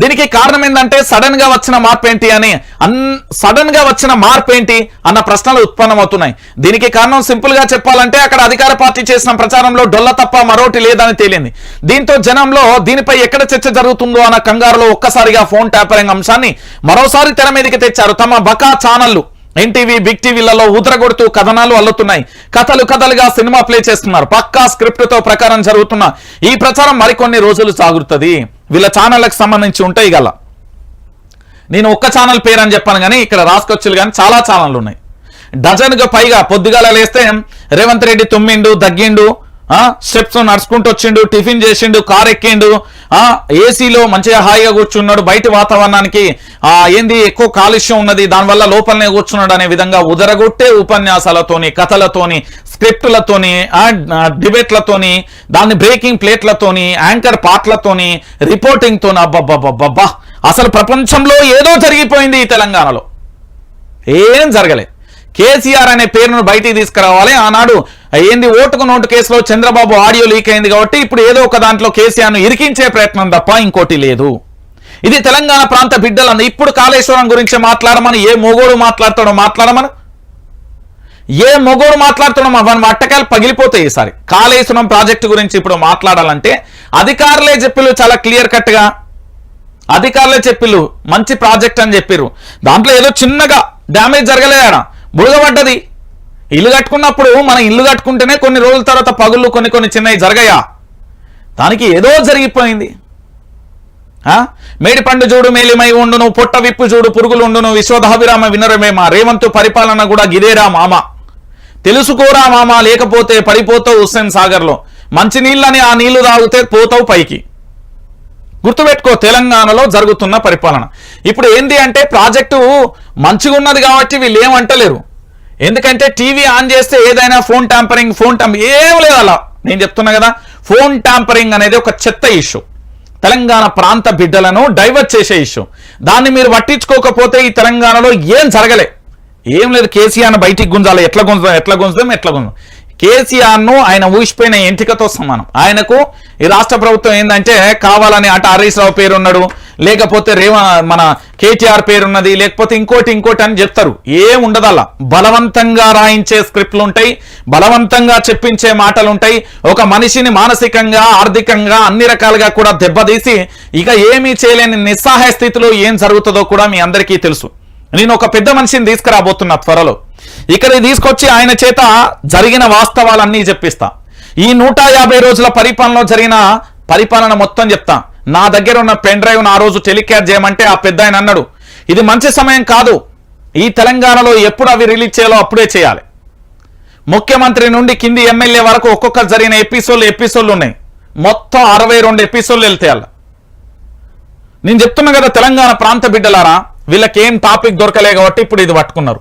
దీనికి కారణం ఏంటంటే సడన్గా వచ్చిన మార్పు ఏంటి అని అన్ సడన్గా వచ్చిన మార్పు ఏంటి అన్న ప్రశ్నలు ఉత్పన్నమవుతున్నాయి. దీనికి కారణం సింపుల్గా చెప్పాలంటే అక్కడ అధికార పార్టీ చేసిన ప్రచారంలో డొల్ల తప్ప మరోటి లేదని తేలింది. దీంతో జనంలో దీనిపై ఎక్కడ చర్చ జరుగుతుందో అన్న కంగారులో ఒక్కసారిగా ఫోన్ ట్యాపరింగ్ అంశాన్ని మరోసారి తెర మీదకి తెచ్చారు తమ బకా ఛానళ్ళు ఎన్టీవీ బిగ్ టీవీలలో ఉద్రగొడుతూ కథనాలు అల్లుతున్నాయి. కథలు కథలుగా సినిమా ప్లే చేస్తున్నారు. పక్కా స్క్రిప్ట్తో ప్రకారం జరుగుతున్న ఈ ప్రచారం మరికొన్ని రోజులు సాగుతుంది. వీళ్ళ ఛానళ్ళకి సంబంధించి ఉంటాయి గల నేను ఒక్క ఛానల్ పేరు అని చెప్పాను కానీ ఇక్కడ రాసుకొచ్చులు కానీ చాలా ఛానళ్ళు ఉన్నాయి. డజన్గా పైగా పొద్దుగాల లేస్తే రేవంత్ రెడ్డి తుమ్మిండు దగ్గిండు స్టెప్స్ నడుచుకుంటూ వచ్చిండు టిఫిన్ చేసిండు కార్ ఎక్కిండు ఏసీలో మంచిగా హాయిగా కూర్చున్నాడు బయట వాతావరణానికి ఏంది ఎక్కువ కాలుష్యం ఉన్నది దానివల్ల లోపలనే కూర్చున్నాడు అనే విధంగా ఉదరగొట్టే ఉపన్యాసాలతోని కథలతోని స్క్రిప్టులతోని డిబేట్లతోని దాన్ని బ్రేకింగ్ ప్లేట్లతోని యాంకర్ పాటలతోని రిపోర్టింగ్తోని అబ్బబ్బబ్బబ్బా అసలు ప్రపంచంలో ఏదో జరిగిపోయింది ఈ తెలంగాణలో. ఏం జరగలే. కేసీఆర్ అనే పేరును బయటికి తీసుకురావాలి. ఆనాడు ఏంది ఓటుకు నోటు కేసులో చంద్రబాబు ఆడియో లీక్ అయింది కాబట్టి ఇప్పుడు ఏదో ఒక దాంట్లో కేసీఆర్ను ఇరికించే ప్రయత్నం తప్ప ఇంకోటి లేదు. ఇది తెలంగాణ ప్రాంత బిడ్డలన్న ఇప్పుడు కాళేశ్వరం గురించి మాట్లాడమని ఏ మొగోడు మాట్లాడతాడో మాట్లాడమని ఏ మొగోడు మాట్లాడుతున్నాం మన అట్టకాయలు పగిలిపోతాయి ఈసారి. కాళేశ్వరం ప్రాజెక్టు గురించి ఇప్పుడు మాట్లాడాలంటే అధికారులే చెప్పిళ్ళు చాలా క్లియర్ కట్గా. అధికారులే చెప్పిళ్ళు మంచి ప్రాజెక్ట్ అని చెప్పిర్రు. దాంట్లో ఏదో చిన్నగా డ్యామేజ్ జరగలేదా బుడగబడ్డది ఇల్లు కట్టుకున్నప్పుడు మనం ఇల్లు కట్టుకుంటేనే కొన్ని రోజుల తర్వాత పగుళ్ళు కొన్ని కొన్ని చిన్నవి జరగయా? దానికి ఏదో జరిగిపోయింది. మేడిపండు చూడు మేలిమై ఉండును పొట్ట విప్పు చూడు పురుగులు ఉండును విశ్వధాభిరామ వినరమేమ రేవంతు పరిపాలన కూడా గిదేరా మామ. తెలుసుకోరా మామ లేకపోతే పడిపోతావు హుస్సేన్ సాగర్లో. మంచి నీళ్ళని ఆ నీళ్ళు తాగితే పోతావు పైకి. గుర్తుపెట్టుకో తెలంగాణలో జరుగుతున్న పరిపాలన. ఇప్పుడు ఏంది అంటే ప్రాజెక్టు మంచిగా ఉన్నది కాబట్టి వీళ్ళు ఏమంటలేరు ఎందుకంటే టీవీ ఆన్ చేస్తే ఏదైనా ఫోన్ ట్యాంపరింగ్ ఫోన్ ట్యాంప ఏం లేదు అలా. నేను చెప్తున్నా కదా ఫోన్ ట్యాంపరింగ్ అనేది ఒక చెత్త ఇష్యూ. తెలంగాణ ప్రాంత బిడ్డలను డైవర్ట్ చేసే ఇష్యూ. దాన్ని మీరు పట్టించుకోకపోతే ఈ తెలంగాణలో ఏం జరగలే? ఏం లేదు కేసీఆర్ను బయటికి గుంజాలి. ఎట్లా గుంజుదాం ఎట్లా గుంజుదాం ఎట్లా గుంజుదాం? కేసీఆర్ను ఆయన ఊసిపోయిన ఎంటికతో సమానం. ఆయనకు ఈ రాష్ట్ర ప్రభుత్వం ఏంటంటే కావాలని అటు హరీష్ రావు పేరు ఉన్నాడు లేకపోతే రేవ మన కేటీఆర్ పేరు ఉన్నది లేకపోతే ఇంకోటి ఇంకోటి అని చెప్తారు. ఏం ఉండదు అలా బలవంతంగా రాయించే స్క్రిప్ట్లు ఉంటాయి బలవంతంగా చెప్పించే మాటలు ఉంటాయి ఒక మనిషిని మానసికంగా ఆర్థికంగా అన్ని రకాలుగా కూడా దెబ్బతీసి ఇక ఏమీ చేయలేని నిస్సహాయ స్థితిలో ఏం జరుగుతుందో కూడా మీ అందరికీ తెలుసు. నేను ఒక పెద్ద మనిషిని తీసుకురాబోతున్నా త్వరలో. ఇక్కడ తీసుకొచ్చి ఆయన చేత జరిగిన వాస్తవాలన్నీ చెప్పిస్తా. ఈ నూట యాభై రోజుల పరిపాలనలో జరిగిన పరిపాలన మొత్తం చెప్తా. నా దగ్గర ఉన్న పెన్ డ్రైవ్ ఆ రోజు టెలికాస్ట్ చేయమంటే ఆ పెద్ద ఆయన అన్నాడు. ఇది మంచి సమయం కాదు. ఈ తెలంగాణలో ఎప్పుడు అవి రిలీజ్ చేయాలో అప్పుడే చేయాలి. ముఖ్యమంత్రి నుండి కింది ఎమ్మెల్యే వరకు ఒక్కొక్క జరిగిన ఎపిసోడ్లు ఎపిసోడ్లు ఉన్నాయి. మొత్తం అరవై రెండు ఎపిసోడ్లు వెళ్తే అలా. నేను చెప్తున్నా కదా తెలంగాణ ప్రాంత బిడ్డలారా వీళ్ళకి ఏం టాపిక్ దొరకలే కాబట్టి ఇప్పుడు ఇది పట్టుకున్నారు.